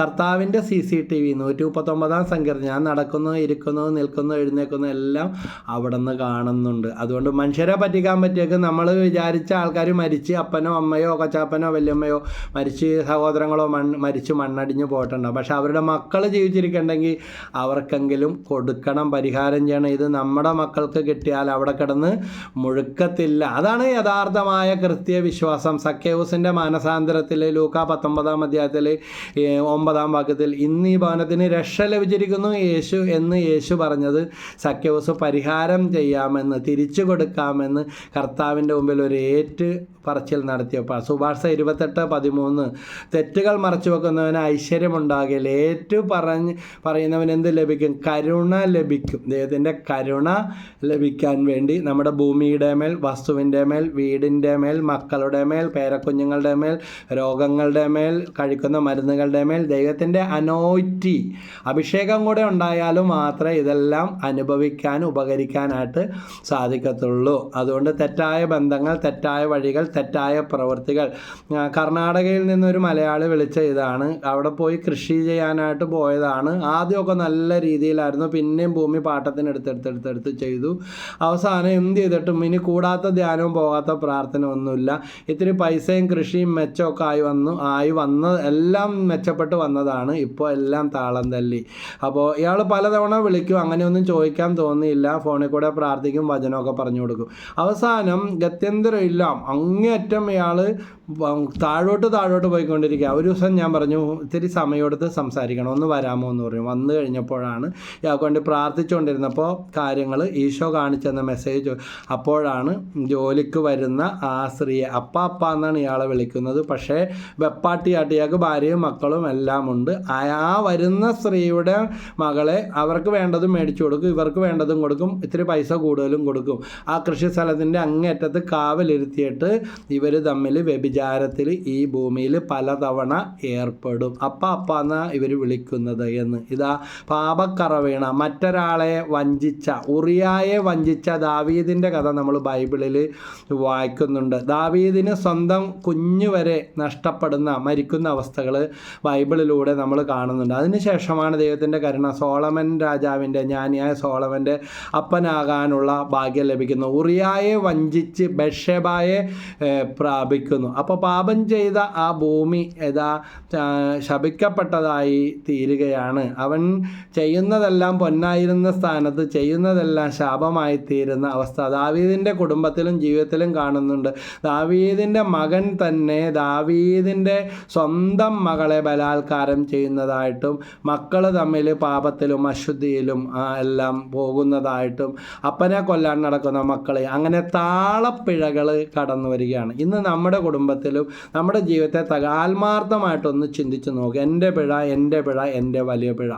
കർത്താവിന്റെ സി സി ടി വി നൂറ്റി മുപ്പത്തൊമ്പതാം സങ്കീർത്തനം ഞാൻ നടക്കുന്നു ഇരിക്കുന്നു നിൽക്കുന്നു എഴുന്നേക്കുന്നു എല്ലാം അവിടെ നിന്ന് കാണുന്നുണ്ട്. അതുകൊണ്ട് മനുഷ്യരെ പറ്റിക്കാൻ പറ്റിയൊക്കെ നമ്മൾ വിചാരിച്ച ആൾക്കാർ മരിച്ച് അപ്പനോ അമ്മയോ കൊച്ചാപ്പനോ വല്യമ്മയോ മരിച്ച് സഹോദരങ്ങളോ മണ്ണ് മരിച്ച് മണ്ണടിഞ്ഞ് പോയിട്ടുണ്ടാവും. പക്ഷെ അവരുടെ മക്കൾ ജീവിച്ചിരിക്കണ്ടെങ്കിൽ അവർക്കെങ്കിലും കൊടുക്കണം പരിഹാരം ചെയ്യണം. ഇത് നമ്മുടെ മക്കൾക്ക് കിട്ടിയാൽ അവിടെ കിടന്ന് മുഴുക്കത്തില്ല. അതാണ് യഥാർത്ഥമായ കൃത്യവിശ്വാസം സഖ്യൂസിന്റെ മാനസാന്തരത്തിൽ ലൂക്ക പത്തൊമ്പതാം അധ്യായത്തിൽ ഒമ്പതാം വാക്യത്തിൽ ഇന്ന് ഈ ഭവനത്തിന് രക്ഷ ലഭിച്ചിരിക്കുന്നു യേശു എന്ന് യേശു പറഞ്ഞത് സഖ്യവസ് പരിഹാരം ചെയ്യാമെന്ന് തിരിച്ചു കൊടുക്കാമെന്ന് കർത്താവിന്റെ മുമ്പിൽ ഒരു ഏറ്റ് പറച്ചിൽ നടത്തിയപ്പോൾ. സുഭാഷ ഇരുപത്തെട്ട് പതിമൂന്ന് തെറ്റുകൾ മറച്ചു വെക്കുന്നവന് ഐശ്വര്യമുണ്ടാകില്ല ഏറ്റു പറഞ്ഞ് പറയുന്നവന് എന്ത് ലഭിക്കും? കരുണ ലഭിക്കും. ദൈവത്തിന്റെ കരുണ ലഭിക്കാൻ വേണ്ടി നമ്മുടെ ഭൂമിയുടെ മേൽ വസ്തുവിന്റെ മേൽ വീടിന്റെ മേൽ മക്കളുടെ മേൽ പേരക്കുഞ്ഞുങ്ങളുടെ മേൽ രോഗങ്ങളുടെ മേൽ കഴിക്കുന്ന മരുന്നുകളുടെ മേൽ ദൈവത്തിന്റെ അനോറ്റി അഭിഷേകം കൂടെ ഉണ്ടായാലും മാത്രമേ ഇതെല്ലാം അനുഭവിക്കാൻ ഉപകരിക്കാനായിട്ട് സാധിക്കത്തുള്ളൂ. അതുകൊണ്ട് തെറ്റായ ബന്ധങ്ങൾ തെറ്റായ വഴികൾ തെറ്റായ പ്രവൃത്തികൾ. കർണാടകയിൽ നിന്നൊരു മലയാളി വിളിച്ച ഇതാണ്. അവിടെ പോയി കൃഷി ചെയ്യാനായിട്ട് പോയതാണ്. ആദ്യമൊക്കെ നല്ല രീതിയിലായിരുന്നു. പിന്നെയും ഭൂമി പാട്ടത്തിന് എടുത്തെടുത്തെടുത്തെടുത്ത് ചെയ്തു. അവസാനം എന്ത് ചെയ്തിട്ടും ഇനി കൂടാത്ത ധ്യാനവും പോകാത്ത പ്രാർത്ഥന ഒന്നുമില്ല ഇത്തിരി പൈസയും കൃഷിയും മെച്ചമൊക്കെ ആയി വന്നു. ആയി വന്ന എല്ലാം മെച്ചപ്പെട്ട് വന്നതാണ് ഇപ്പോൾ എല്ലാം താളം തല്ലി. അപ്പോൾ ഇയാൾ പലതവണ വിളിക്കും അങ്ങനെയൊന്നും ചോദിക്കാൻ തോന്നിയില്ല ഫോണിൽ കൂടെ പ്രാർത്ഥിക്കും വചനമൊക്കെ പറഞ്ഞു കൊടുക്കും. അവസാനം ഗത്യന്തരമില്ല അങ്ങേയറ്റം ഇയാൾ താഴോട്ട് താഴോട്ട് പോയിക്കൊണ്ടിരിക്കുക. ഒരു ദിവസം ഞാൻ പറഞ്ഞു ഇത്തിരി സമയമെടുത്ത് സംസാരിക്കണം ഒന്ന് വരാമോ? എന്ന് പറഞ്ഞു. വന്നു കഴിഞ്ഞപ്പോഴാണ് ഇയാൾക്ക് വേണ്ടി പ്രാർത്ഥിച്ചുകൊണ്ടിരുന്നപ്പോൾ കാര്യങ്ങൾ ഈശോ കാണിച്ചെന്ന മെസ്സേജ് അപ്പോഴാണ് ജോലിക്ക് വരുന്ന ആ സ്ത്രീയെ അപ്പ അപ്പ എന്നാണ് ഇയാളെ വിളിക്കുന്നത്. പക്ഷേ വെപ്പാട്ടിയായിട്ട് ഇയാൾക്ക് ഭാര്യയും മക്കളും എല്ലാം ഉണ്ട്. ആ വരുന്ന സ്ത്രീയുടെ മകളെ അവർക്ക് വേണ്ടതും മേടിച്ചു കൊടുക്കും ഇവർക്ക് വേണ്ടതും കൊടുക്കും ഇത്തിരി പൈസ കൂടുതലും കൊടുക്കും. ആ കൃഷി സ്ഥലത്തിന്റെ അങ്ങേറ്റത്ത് കാവലിരുത്തിയിട്ട് ഇവർ തമ്മിൽ വ്യഭിചാരം വ്യഭിചാരത്തിൽ ഈ ഭൂമിയിൽ പലതവണ ഏർപ്പെടും. അപ്പ അപ്പ എന്നാ ഇവർ വിളിക്കുന്നത് എന്ന്. ഇതാ പാപക്കറ വീണ മറ്റൊരാളെ വഞ്ചിച്ച ഉറിയായെ വഞ്ചിച്ച ദാവീദിന്റെ കഥ നമ്മൾ ബൈബിളിൽ വായിക്കുന്നുണ്ട്. ദാവീദിന് സ്വന്തം കുഞ്ഞു വരെ നഷ്ടപ്പെടുന്ന മരിക്കുന്ന അവസ്ഥകൾ ബൈബിളിലൂടെ നമ്മൾ കാണുന്നുണ്ട്. അതിനുശേഷമാണ് ദൈവത്തിന്റെ കരുണ. സോളമൻ രാജാവിന്റെ ജ്ഞാനിയായ സോളമന്റെ അപ്പനാകാനുള്ള ഭാഗ്യം ലഭിക്കുന്നു. ഉറിയായെ വഞ്ചിച്ച് ബഷബായെ പ്രാപിക്കുന്നു. അപ്പോൾ പാപം ചെയ്ത ആ ഭൂമി യഥാ ശപിക്കപ്പെട്ടതായി തീരുകയാണ്. അവൻ ചെയ്യുന്നതെല്ലാം പൊന്നായിരുന്ന സ്ഥാനത്ത് ചെയ്യുന്നതെല്ലാം ശാപമായി തീരുന്ന അവസ്ഥ ദാവീദിന്റെ കുടുംബത്തിലും ജീവിതത്തിലും കാണുന്നുണ്ട്. ദാവീദിന്റെ മകൻ തന്നെ ദാവീദിന്റെ സ്വന്തം മകളെ ബലാത്കാരം ചെയ്യുന്നതായിട്ടും മക്കൾ തമ്മിൽ പാപത്തിലും അശുദ്ധിയിലും എല്ലാം പോകുന്നതായിട്ടും അപ്പനെ കൊല്ലാൻ നടക്കുന്ന മക്കളെ അങ്ങനെ താളപ്പിഴകൾ കടന്നു വരികയാണ്. ഇന്ന് നമ്മുടെ കുടുംബത്തിലും നമ്മുടെ ജീവിതത്തെ തക ആത്മാർത്ഥമായിട്ടൊന്ന് ചിന്തിച്ച് നോക്കുക എന്റെ പിഴ എന്റെ പിഴ എന്റെ വലിയ പിഴ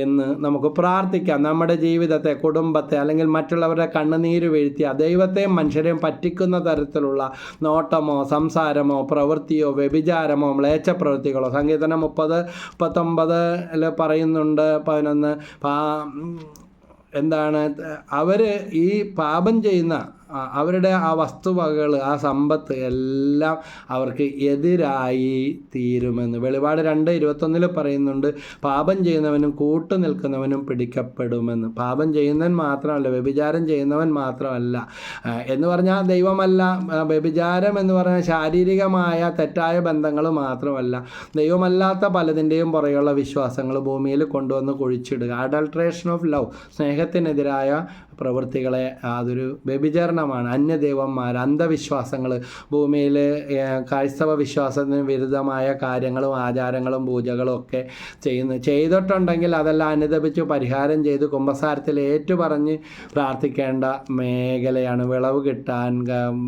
എന്ന് നമുക്ക് പ്രാർത്ഥിക്കാം. നമ്മുടെ ജീവിതത്തെ കുടുംബത്തെ അല്ലെങ്കിൽ മറ്റുള്ളവരുടെ കണ്ണുനീര് വീഴ്ത്തിയ ദൈവത്തെയും മനുഷ്യരെയും പറ്റിക്കുന്ന തരത്തിലുള്ള നോട്ടമോ സംസാരമോ പ്രവൃത്തിയോ വ്യഭിചാരമോ മ്ലേച്ഛ പ്രവൃത്തികളോ. സംഗീതനം മുപ്പത് മുപ്പത്തൊമ്പതിൽ പറയുന്നുണ്ട് പതിനൊന്ന്. പാ എന്താണ് അവർ ഈ പാപം ചെയ്യുന്ന അവരുടെ ആ വസ്തുവകകൾ ആ സമ്പത്ത് എല്ലാം അവർക്ക് എതിരായി തീരുമെന്ന്. വെളിപാട് രണ്ട് ഇരുപത്തൊന്നിൽ പറയുന്നുണ്ട് പാപം ചെയ്യുന്നവനും കൂട്ടു നിൽക്കുന്നവനും പിടിക്കപ്പെടുമെന്ന്. പാപം ചെയ്യുന്നവൻ മാത്രമല്ല വ്യഭിചാരം ചെയ്യുന്നവൻ മാത്രമല്ല. എന്ന് പറഞ്ഞാൽ ദൈവമല്ല വ്യഭിചാരം എന്ന് പറഞ്ഞാൽ ശാരീരികമായ തെറ്റായ ബന്ധങ്ങൾ മാത്രമല്ല. ദൈവമല്ലാത്ത പലതിന്റെയും പുറകെയുള്ള വിശ്വാസങ്ങൾ ഭൂമിയിൽ കൊണ്ടുവന്ന് കുഴിച്ചിടുക. അഡൾട്രേഷൻ ഓഫ് ലവ് സ്നേഹത്തിനെതിരായ പ്രവൃത്തികളെ അതൊരു വ്യഭിചരണമാണ്. അന്യദൈവന്മാർ അന്ധവിശ്വാസങ്ങൾ ഭൂമിയിൽ ക്രൈസ്തവ വിശ്വാസത്തിന് വിരുദ്ധമായ കാര്യങ്ങളും ആചാരങ്ങളും പൂജകളും ഒക്കെ ചെയ്യുന്നു ചെയ്തിട്ടുണ്ടെങ്കിൽ അതെല്ലാം അനുദപിച്ച് പരിഹാരം ചെയ്ത് കുംഭസാരത്തിൽ ഏറ്റുപറഞ്ഞ് പ്രാർത്ഥിക്കേണ്ട മേഖലയാണ്. വിളവ് കിട്ടാൻ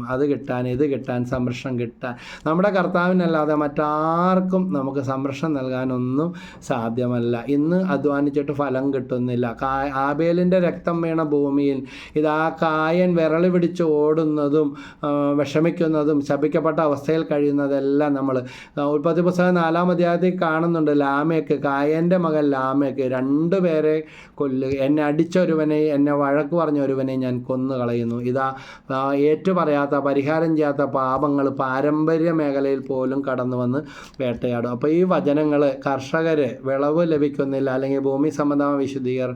അത് കിട്ടാൻ ഇത് കിട്ടാൻ സംരക്ഷണം കിട്ടാൻ. നമ്മുടെ കർത്താവിനല്ലാതെ മറ്റാർക്കും നമുക്ക് സംരക്ഷണം നൽകാനൊന്നും സാധ്യമല്ല. ഇന്ന് അധ്വാനിച്ചിട്ട് ഫലം കിട്ടുന്നില്ല. ആബേലിന്റെ രക്തം വീണ ഭൂമിയിൽ. ഇതാ കായൻ വിരളി പിടിച്ച് ഓടുന്നതും വിഷമിക്കുന്നതും ശപിക്കപ്പെട്ട അവസ്ഥയിൽ കഴിയുന്നതെല്ലാം നമ്മൾ ഉൽപ്പത്തി പുസ്തകം നാലാം അധ്യായത്തിൽ കാണുന്നുണ്ട്. ലാമയ്ക്ക് കായന്റെ മകൻ ലാമയ്ക്ക് രണ്ടു പേരെ കൊല്ലുക. എന്നെ അടിച്ചൊരുവനെ എന്നെ വഴക്ക് പറഞ്ഞ ഒരുവനെ ഞാൻ കൊന്നു കളയുന്നു ഇതാ ഏറ്റുപറയാത്ത പരിഹാരം ചെയ്യാത്ത പാപങ്ങൾ പാരമ്പര്യ മേഖലയിൽ പോലും കടന്നു വന്ന് വേട്ടയാടും. അപ്പോൾ ഈ വചനങ്ങൾ കർഷകർ വിളവ് ലഭിക്കുന്നില്ല. അല്ലെങ്കിൽ ഭൂമി സംബന്ധമായ വിശുദ്ധീകർ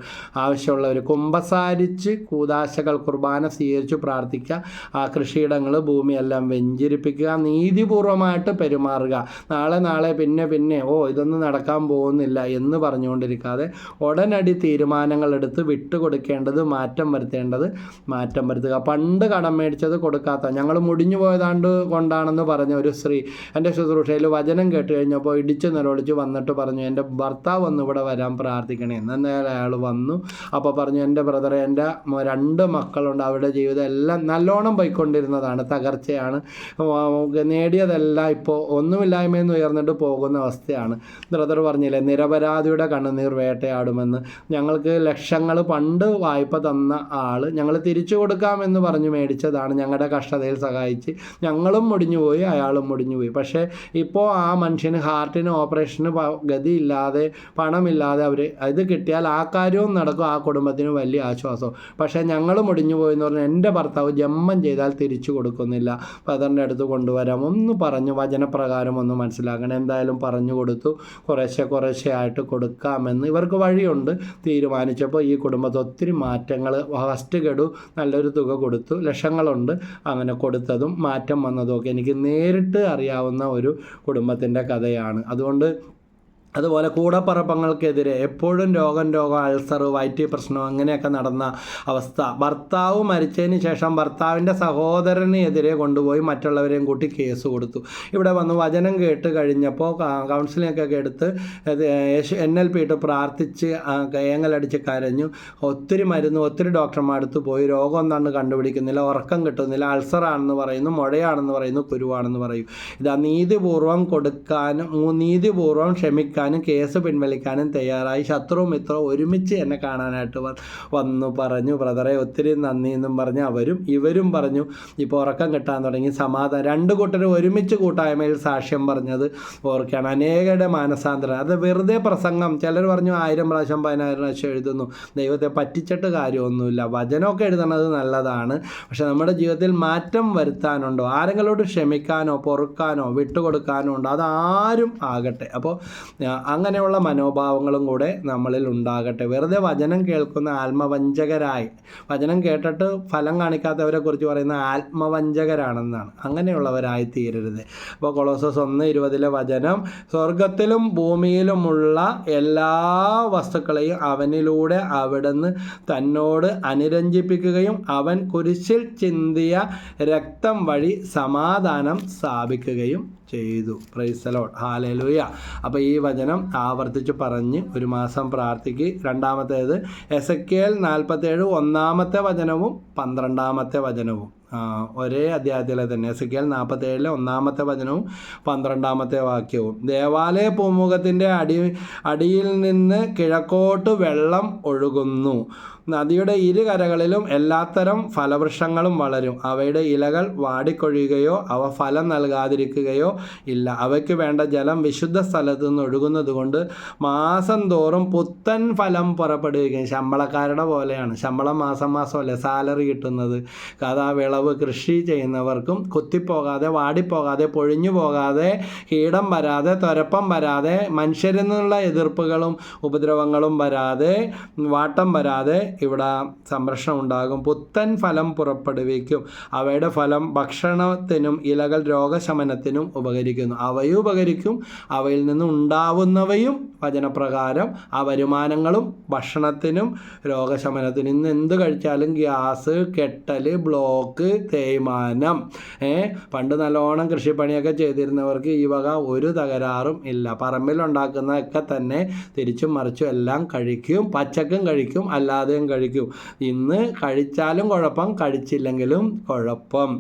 ആവശ്യമുള്ളവർ കുമ്പസാരിച്ച് കൂതാശകൾ കുർബാന സ്വീകരിച്ച് പ്രാർത്ഥിക്കുക. ആ കൃഷിയിടങ്ങൾ ഭൂമിയെല്ലാം വെഞ്ചരിപ്പിക്കുക. നീതിപൂർവമായിട്ട് പെരുമാറുക. നാളെ നാളെ പിന്നെ പിന്നെ ഓ ഇതൊന്നും നടക്കാൻ പോകുന്നില്ല എന്ന് പറഞ്ഞുകൊണ്ടിരിക്കാതെ ഉടനടി തീരുമാനങ്ങൾ എടുത്ത് വിട്ടുകൊടുക്കേണ്ടത് മാറ്റം വരുത്തേണ്ടത് മാറ്റം വരുത്തുക. പണ്ട് കടം മേടിച്ചത് കൊടുക്കാത്ത ഞങ്ങൾ മുടിഞ്ഞു പോയതാണ്ട് കൊണ്ടാണെന്ന് പറഞ്ഞ ഒരു സ്ത്രീ എന്റെ ശുശ്രൂഷയിൽ വചനം കേട്ട് കഴിഞ്ഞപ്പോൾ ഇടിച്ച് നിലവിളിച്ച് വന്നിട്ട് പറഞ്ഞു എന്റെ ഭർത്താവ് ഒന്ന് ഇവിടെ വരാൻ പ്രാർത്ഥിക്കണേ. എന്നാൽ അയാൾ വന്നു. അപ്പോൾ പറഞ്ഞു എന്റെ ബ്രദറെ എന്റെ രണ്ട് മക്കളുണ്ട്. അവരുടെ ജീവിതം എല്ലാം നല്ലോണം പോയിക്കൊണ്ടിരുന്നതാണ്. തകർച്ചയാണ്. നേടിയതെല്ലാം ഇപ്പോൾ ഒന്നുമില്ലായ്മയെന്ന് ഉയർന്നിട്ട് പോകുന്ന അവസ്ഥയാണ്. ബ്രദർ പറഞ്ഞില്ലേ നിരപരാധിയുടെ കണ്ണുനീർ വേട്ടയാടുമെന്ന്. ഞങ്ങൾക്ക് ലക്ഷങ്ങൾ പണ്ട് വായ്പ തന്ന ആൾ ഞങ്ങൾ തിരിച്ചു കൊടുക്കാമെന്ന് പറഞ്ഞ് മേടിച്ചതാണ് ഞങ്ങളുടെ കഷ്ടതയിൽ സഹായിച്ച്. ഞങ്ങളും മുടിഞ്ഞുപോയി അയാളും മുടിഞ്ഞുപോയി. പക്ഷേ ഇപ്പോൾ ആ മനുഷ്യന് ഹാർട്ടിന് ഓപ്പറേഷന് ഗതിയില്ലാതെ പണമില്ലാതെ അവർ ഇത് കിട്ടിയാൽ ആ കാര്യവും നടക്കും. ആ കുടുംബത്തിന് വലിയ ആശ്വാസം. പക്ഷേ ഞങ്ങൾ മുടിഞ്ഞു പോയെന്ന് പറഞ്ഞാൽ എന്റെ ഭർത്താവ് ജമ്മം ചെയ്താൽ തിരിച്ചു കൊടുക്കുന്നില്ല. ഫാദറിന്റെ അടുത്ത് കൊണ്ടുവരാം. ഒന്ന് പറഞ്ഞു വചനപ്രകാരം ഒന്ന് മനസ്സിലാക്കണം. എന്തായാലും പറഞ്ഞു കൊടുത്തു. കുറേശ്ശെ കുറേശ്ശെ ആയിട്ട് കൊടുക്കാമെന്ന് ഇവർക്ക് വഴിയുണ്ട് തീരുമാനിച്ചപ്പോൾ ഈ കുടുംബത്തിൽ ഒത്തിരി മാറ്റങ്ങൾ ഫസ്റ്റ് ഗഡു നല്ലൊരു തുക കൊടുത്തു ലക്ഷങ്ങളുണ്ട് അങ്ങനെ കൊടുത്തതും മാറ്റം വന്നതും ഒക്കെ എനിക്ക് നേരിട്ട് അറിയാവുന്ന ഒരു കുടുംബത്തിന്റെ കഥയാണ്. അതുകൊണ്ട് അതുപോലെ കൂടപ്പറപ്പങ്ങൾക്കെതിരെ എപ്പോഴും രോഗം രോഗം അൾസർ വയറ്റി പ്രശ്നം അങ്ങനെയൊക്കെ നടന്ന അവസ്ഥ. ഭർത്താവ് മരിച്ചതിന് ശേഷം ഭർത്താവിന്റെ സഹോദരനെതിരെ കൊണ്ടുപോയി മറ്റുള്ളവരെയും കൂട്ടി കേസ് കൊടുത്തു. ഇവിടെ വന്ന് വചനം കേട്ട് കഴിഞ്ഞപ്പോൾ കൗൺസിലിംഗ് ഒക്കെ എടുത്ത് എൻ എൽ പി ഇട്ട് പ്രാർത്ഥിച്ച് ഏങ്ങലടിച്ച് കരഞ്ഞു. ഒത്തിരി മരുന്ന് ഒത്തിരി ഡോക്ടർമാർ അടുത്ത് പോയി. രോഗം എന്താണ് കണ്ടുപിടിക്കുന്നില്ല ഉറക്കം കിട്ടുന്നില്ല അൾസറാണെന്ന് പറയുന്നു മുഴയാണെന്ന് പറയുന്നു കുരുവാണെന്ന് പറയും. ഇതാ നീതിപൂർവം കൊടുക്കാനും നീതിപൂർവം നീതിപൂർവം ക്ഷമിക്കാനും ക്ഷമിക്കാനും കേസ് പിൻവലിക്കാനും തയ്യാറായി. ശത്രു മിത്രവും ഒരുമിച്ച് എന്നെ കാണാനായിട്ട് വന്നു. പറഞ്ഞു ബ്രദറെ ഒത്തിരി നന്ദി എന്നും പറഞ്ഞ് അവരും ഇവരും പറഞ്ഞു ഇപ്പോൾ ഉറക്കം കിട്ടാൻ തുടങ്ങി. സമാധാനം. രണ്ട് കൂട്ടരും ഒരുമിച്ച് കൂട്ടായ്മയിൽ സാക്ഷ്യം പറഞ്ഞത് ഓർക്കുകയാണ്. അനേകരുടെ മാനസാന്തരം. അത് വെറുതെ പ്രസംഗം. ചിലർ പറഞ്ഞു ആയിരം പ്രാവശ്യം പതിനായിരം പ്രാവശ്യം എഴുതുന്നു. ദൈവത്തെ പറ്റിച്ചിട്ട് കാര്യമൊന്നുമില്ല. വചനമൊക്കെ എഴുതുന്നത് നല്ലതാണ്. പക്ഷെ നമ്മുടെ ജീവിതത്തിൽ മാറ്റം വരുത്താനുണ്ടോ? ആരെങ്കിലോട്ട് ക്ഷമിക്കാനോ പൊറുക്കാനോ വിട്ടുകൊടുക്കാനോ ഉണ്ടോ? അതാരും ആകട്ടെ. അപ്പോൾ അങ്ങനെയുള്ള മനോഭാവങ്ങളും കൂടെ നമ്മളിൽ ഉണ്ടാകട്ടെ. വെറുതെ വചനം കേൾക്കുന്ന ആത്മവഞ്ചകരായി വചനം കേട്ടിട്ട് ഫലം കാണിക്കാത്തവരെ കുറിച്ച് പറയുന്ന ആത്മവഞ്ചകരാണെന്നാണ്. അങ്ങനെയുള്ളവരായി തീരരുത് അപ്പോൾ കൊളോസസ് ഒന്ന് ഇരുപതിലെ വചനം സ്വർഗത്തിലും ഭൂമിയിലുമുള്ള എല്ലാ വസ്തുക്കളെയും അവനിലൂടെ അവിടുന്ന് തന്നോട് അനുരഞ്ജിപ്പിക്കുകയും അവൻ കുരിശിൽ ചിന്തിയ രക്തം വഴി സമാധാനം സ്ഥാപിക്കുകയും ചെയ്തു. പ്രൈസലോട്ട് ഹാലലൂയ അപ്പോൾ ഈ വചനം ആവർത്തിച്ച് പറഞ്ഞ് ഒരു മാസം പ്രാർത്ഥിക്കുക രണ്ടാമത്തേത് എസ് എ കെ എൽ നാൽപ്പത്തേഴ് ഒന്നാമത്തെ വചനവും പന്ത്രണ്ടാമത്തെ വചനവും. ഒരേ അധ്യായത്തിലെ തന്നെ എസ് കെ എൽ നാൽപ്പത്തേഴിലെ ഒന്നാമത്തെ വചനവും പന്ത്രണ്ടാമത്തെ വാക്യവും. ദേവാലയ പൂമുഖത്തിന്റെ അടി അടിയിൽ നിന്ന് കിഴക്കോട്ട് വെള്ളം ഒഴുകുന്നു. നദിയുടെ ഇരുകരകളിലും എല്ലാത്തരം ഫലവൃക്ഷങ്ങളും വളരും. അവയുടെ ഇലകൾ വാടിക്കൊഴിയുകയോ അവ ഫലം നൽകാതിരിക്കുകയോ ഇല്ല. അവയ്ക്ക് വേണ്ട ജലം വിശുദ്ധ സ്ഥലത്ത് നിന്ന് ഒഴുകുന്നത് കൊണ്ട് മാസം തോറും പുത്തൻ ഫലം പുറപ്പെടുകയും ശമ്പളക്കാരുടെ പോലെയാണ്. ശമ്പളം മാസം മാസമല്ലേ സാലറി കിട്ടുന്നത്. കഥാ വിളവ് കൃഷി ചെയ്യുന്നവർക്കും കുത്തിപ്പോകാതെ വാടിപ്പോകാതെ പൊഴിഞ്ഞു പോകാതെ കീടം വരാതെ തുരപ്പം വരാതെ മനുഷ്യരിൽ നിന്നുള്ള എതിർപ്പുകളും ഉപദ്രവങ്ങളും വരാതെ വാട്ടം വരാതെ ഇവിടെ സംരക്ഷണം ഉണ്ടാകും. പുത്തൻ ഫലം പുറപ്പെടുവിക്കും. അവയുടെ ഫലം ഭക്ഷണത്തിനും ഇലകൾ രോഗശമനത്തിനും ഉപകരിക്കുന്നു. അവയും ഉപകരിക്കും. അവയിൽ നിന്ന് ഉണ്ടാവുന്നവയും വചനപ്രകാരം ആ വരുമാനങ്ങളും ഭക്ഷണത്തിനും രോഗശമനത്തിനും ഇന്ന് എന്ത് കഴിച്ചാലും ഗ്യാസ് കെട്ടൽ ബ്ലോക്ക് തേയ്മാനം ഏ? പണ്ട് നല്ലോണം കൃഷിപ്പണിയൊക്കെ ചെയ്തിരുന്നവർക്ക് ഈ വക ഒരു തകരാറും ഇല്ല. പറമ്പിലുണ്ടാക്കുന്നതൊക്കെ തന്നെ തിരിച്ചും മറിച്ചും എല്ലാം കഴിക്കും. പച്ചക്കും കഴിക്കും. അല്ലാതെയും കഴിക്കും. ഇന്ന് കഴിച്ചാലും കുഴപ്പം കഴിച്ചില്ലെങ്കിലും കുഴപ്പം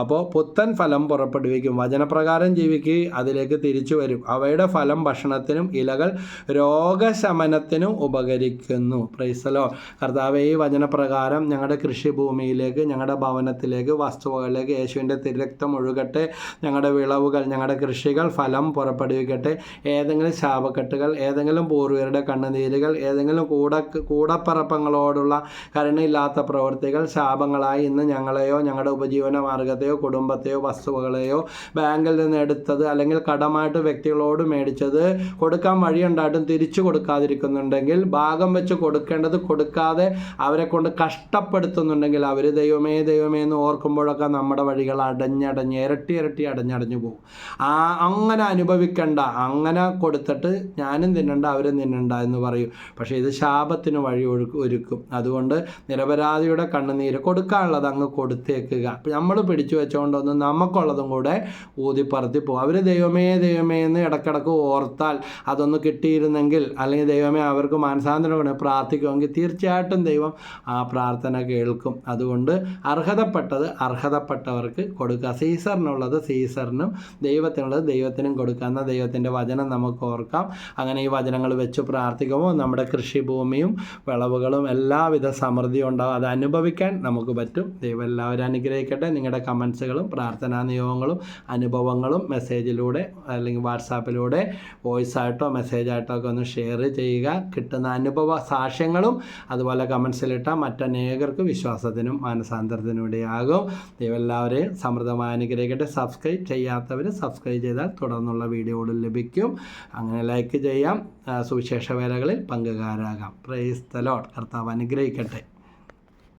അപ്പോൾ പുത്തൻ ഫലം പുറപ്പെടുവിക്കും. വചനപ്രകാരം ജീവിക്ക് അതിലേക്ക് തിരിച്ചു വരും. അവയുടെ ഫലം ഭക്ഷണത്തിനും ഇലകൾ രോഗശമനത്തിനും ഉപകരിക്കുന്നു. പ്രൈസലോ കർത്താവ് ഈ വചനപ്രകാരം ഞങ്ങളുടെ കൃഷിഭൂമിയിലേക്ക് ഞങ്ങളുടെ ഭവനത്തിലേക്ക് വസ്തുവകളിലേക്ക് യേശുവിന്റെ തിരക്തം ഒഴുകട്ടെ. ഞങ്ങളുടെ വിളവുകൾ ഞങ്ങളുടെ കൃഷികൾ ഫലം പുറപ്പെടുവിക്കട്ടെ. ഏതെങ്കിലും ശാപക്കെട്ടുകൾ ഏതെങ്കിലും പൂർവികരുടെ കണ്ണുനീരുകൾ ഏതെങ്കിലും കൂട കൂടപ്പറപ്പങ്ങൾ ഞങ്ങളോടുള്ള കരുണയില്ലാത്ത പ്രവൃത്തികൾ ശാപങ്ങളായി ഇന്ന് ഞങ്ങളെയോ ഞങ്ങളുടെ ഉപജീവന മാർഗത്തെയോ കുടുംബത്തെയോ വസ്തുവകളെയോ ബാങ്കിൽ നിന്ന് എടുത്തത് അല്ലെങ്കിൽ കടമായിട്ട് വ്യക്തികളോട് മേടിച്ചത് കൊടുക്കാൻ വഴിയുണ്ടായിട്ടും തിരിച്ചു കൊടുക്കാതിരിക്കുന്നുണ്ടെങ്കിൽ ഭാഗം വെച്ച് കൊടുക്കേണ്ടത് കൊടുക്കാതെ അവരെ കൊണ്ട് കഷ്ടപ്പെടുത്തുന്നുണ്ടെങ്കിൽ അവർ ദൈവമേ ദൈവമേ എന്ന് ഓർക്കുമ്പോഴൊക്കെ നമ്മുടെ വഴികൾ അടഞ്ഞടഞ്ഞ് ഇരട്ടി ഇരട്ടി അടഞ്ഞടഞ്ഞു പോകും. ആ അങ്ങനെ അനുഭവിക്കേണ്ട. അങ്ങനെ കൊടുത്തിട്ട് ഞാനും തിന്നണ്ട അവരും തിന്നണ്ട എന്ന് പറയും. പക്ഷേ ഇത് ശാപത്തിന് വഴി ഒരുക്കും. അതുകൊണ്ട് നിരപരാധിയുടെ കണ്ണുനീര് കൊടുക്കാനുള്ളത് അങ്ങ് കൊടുത്തേക്കുക. നമ്മൾ പിടിച്ചു വെച്ചുകൊണ്ടൊന്നും നമുക്കുള്ളതും കൂടെ ഊതിപ്പറത്തി പോകും അവർ ദൈവമേ ദൈവമേ എന്ന് ഇടക്കിടക്ക് ഓർത്താൽ അതൊന്ന് കിട്ടിയിരുന്നെങ്കിൽ അല്ലെങ്കിൽ ദൈവമേ അവർക്ക് മാനസാന്തരം പ്രാർത്ഥിക്കുമെങ്കിൽ തീർച്ചയായിട്ടും ദൈവം ആ പ്രാർത്ഥന കേൾക്കും. അതുകൊണ്ട് അർഹതപ്പെട്ടത് അർഹതപ്പെട്ടവർക്ക് കൊടുക്കുക. സീസറിനുള്ളത് സീസറിനും ദൈവത്തിനുള്ളത് ദൈവത്തിനും കൊടുക്കാവുന്ന ദൈവത്തിന്റെ വചനം നമുക്ക് ഓർക്കാം. അങ്ങനെ ഈ വചനങ്ങൾ വെച്ച് പ്രാർത്ഥിക്കുമ്പോൾ നമ്മുടെ കൃഷിഭൂമിയും വിളവുകളും എല്ലാവിധ സമൃദ്ധിയും ഉണ്ടാവും. അത് അനുഭവിക്കാൻ നമുക്ക് പറ്റും. ദൈവം എല്ലാവരും അനുഗ്രഹിക്കട്ടെ. നിങ്ങളുടെ കമൻസുകളും പ്രാർത്ഥനാ നിയോഗങ്ങളും അനുഭവങ്ങളും മെസ്സേജിലൂടെ അല്ലെങ്കിൽ വാട്സാപ്പിലൂടെ വോയിസ് ആയിട്ടോ മെസ്സേജ് ആയിട്ടോ ഒക്കെ ഒന്ന് ഷെയർ ചെയ്യുക. കിട്ടുന്ന അനുഭവ സാക്ഷ്യങ്ങളും അതുപോലെ കമൻസിലിട്ടാൽ മറ്റനേകർക്ക് വിശ്വാസത്തിനും മാനസാന്തരത്തിനും ഇടയാകും. ദൈവം എല്ലാവരെയും സമൃദ്ധമായി അനുഗ്രഹിക്കട്ടെ. സബ്സ്ക്രൈബ് ചെയ്യാത്തവർ സബ്സ്ക്രൈബ് ചെയ്താൽ തുടർന്നുള്ള വീഡിയോകൾ ലഭിക്കും. അങ്ങനെ ലൈക്ക് ചെയ്യാം. സുവിശേഷ വേലകളിൽ പങ്കുകാരാകാം. പ്രൈസ് തലോട്ട് കർത്താവ് അനുഗ്രഹിക്കട്ടെ.